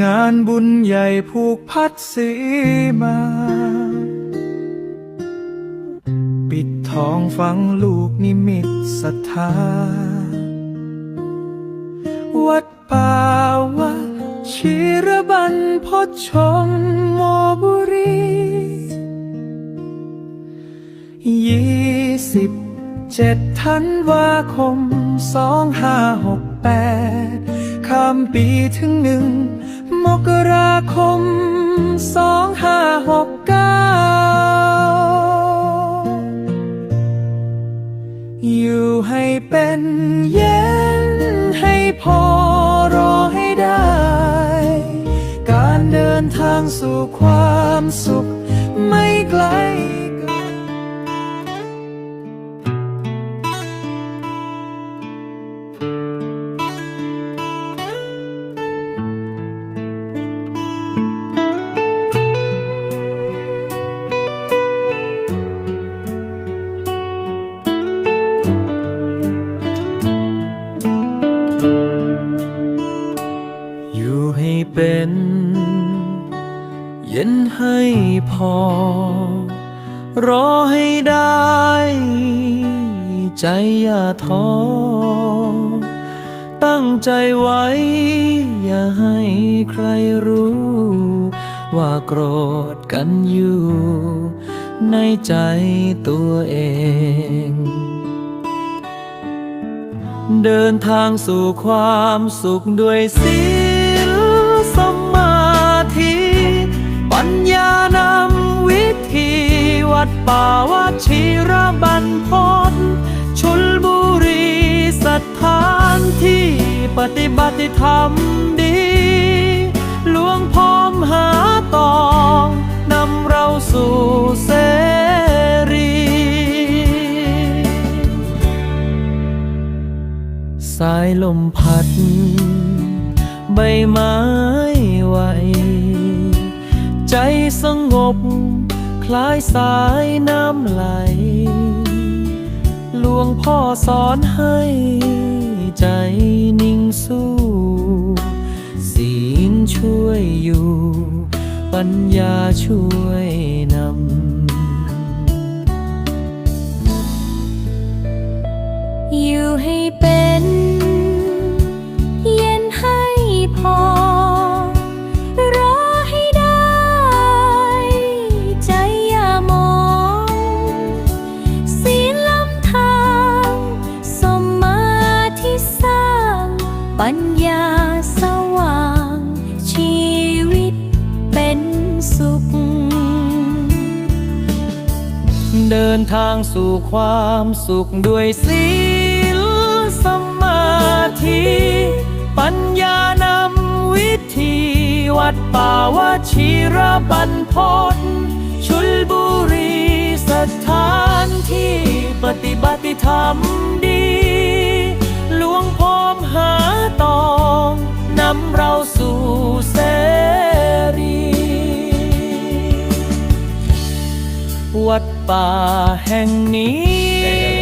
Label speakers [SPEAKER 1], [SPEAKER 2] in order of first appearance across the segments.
[SPEAKER 1] งานบุญใหญ่ผูกพัดสีมา ปิดทองฝังลูกนิมิตศรัทธา วัดป่าวะชีระบันพดชงโมบุรียี่สิบเจ็ดธันวาคมสองห้าหกแปดข้ามปีถึงหนึ่ง มกราคมสองห้าหก ให้เป็น เย็นให้พอ รอให้ได้ ใจอย่าท้อ ตั้งใจไว้ อย่าให้ใครรู้ ว่าโกรธกันอยู่ ในใจตัวเองเดินทางสู่ความสุขด้วยศีล สมาธิ ปัญญานำวิธีวัดป่าวัดชีระบันพศชลบุรีสถานที่ปฏิบัติธรรมดี หลวงพ่อมหาตองนำเราสู่เสรีสายลมพัดใบไม้ ไหว ใจสงบ คล้ายสายน้ำไหล หลวงพ่อสอนให้ใจนิ่งสู้ ศีลช่วยอยู่ ปัญญาช่วยนำ
[SPEAKER 2] อยู่ให้เป็น ปัญญาสว่าง ชีวิตเป็นสุข
[SPEAKER 1] เดินทางสู่ความสุขด้วยศีลสมาธิ ปัญญานำวิธี วัดป่าวชิระบันพศชลบุรีสถานที่ปฏิบัติธรรมดี วงพ่อมหาตองนำเราสู่เสรี วัดป่าแห่งนี้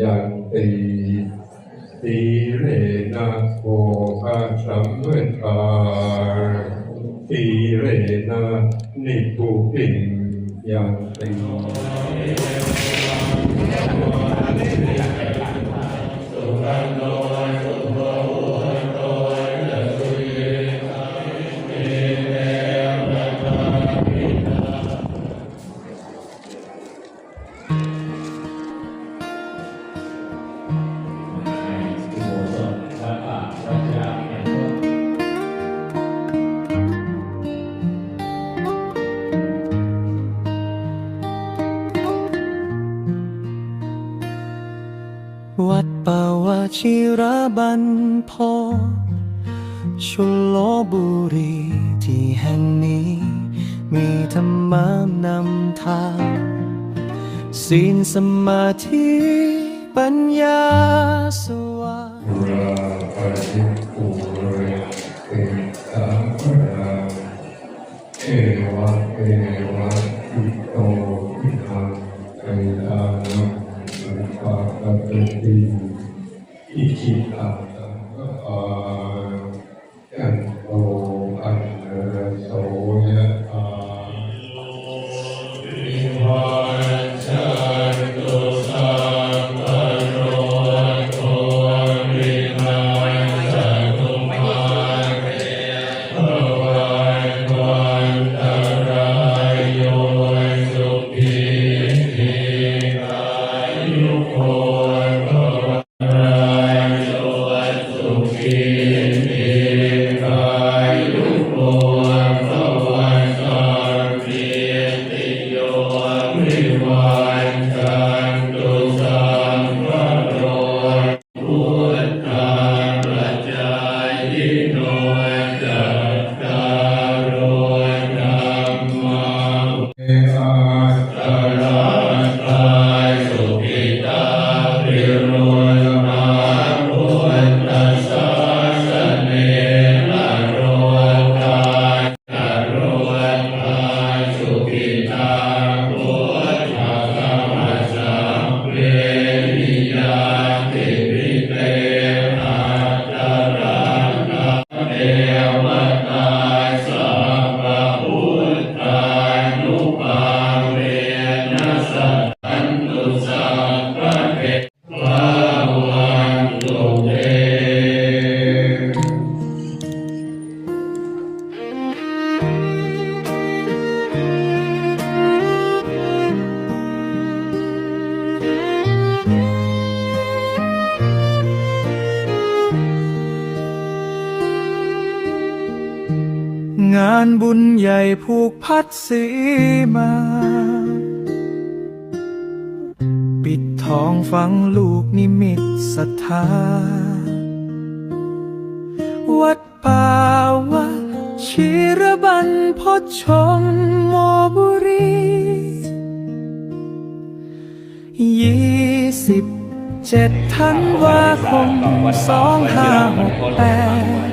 [SPEAKER 3] ยั
[SPEAKER 4] นติสีเรนะโภคสัมปทาสีเรนะนิพุปิงยันติ
[SPEAKER 5] ชิระบันพอชุลบุรีที่แห่งนี้ มีธรรมนำทางศีลสมาธิปัญญาสว่าง
[SPEAKER 4] เอวะเอวะอิโตอิทังไตอานังสุ ภะกาน
[SPEAKER 5] บุญใหญ่ผูกพัดสีมา ปิดทองฝังลูกนิมิตศรัทธา วัดป่าวัดชิรบันพดชมโมบุรียี่สิบเจ็ดธันวาคมสองห้าหกแปด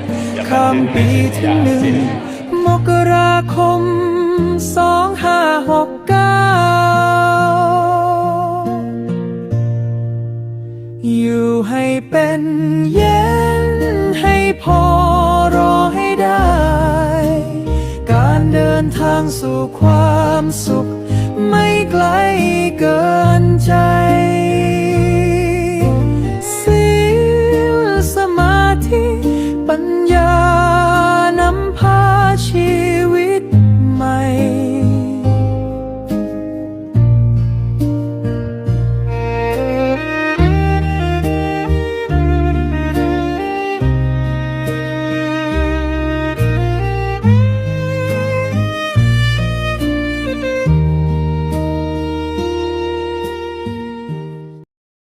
[SPEAKER 5] ข้ามปีที่หนึ่ง เป็นเย็นให้พอรอให้ได้ การเดินทางสู่ความสุข ไม่ไกลเกิน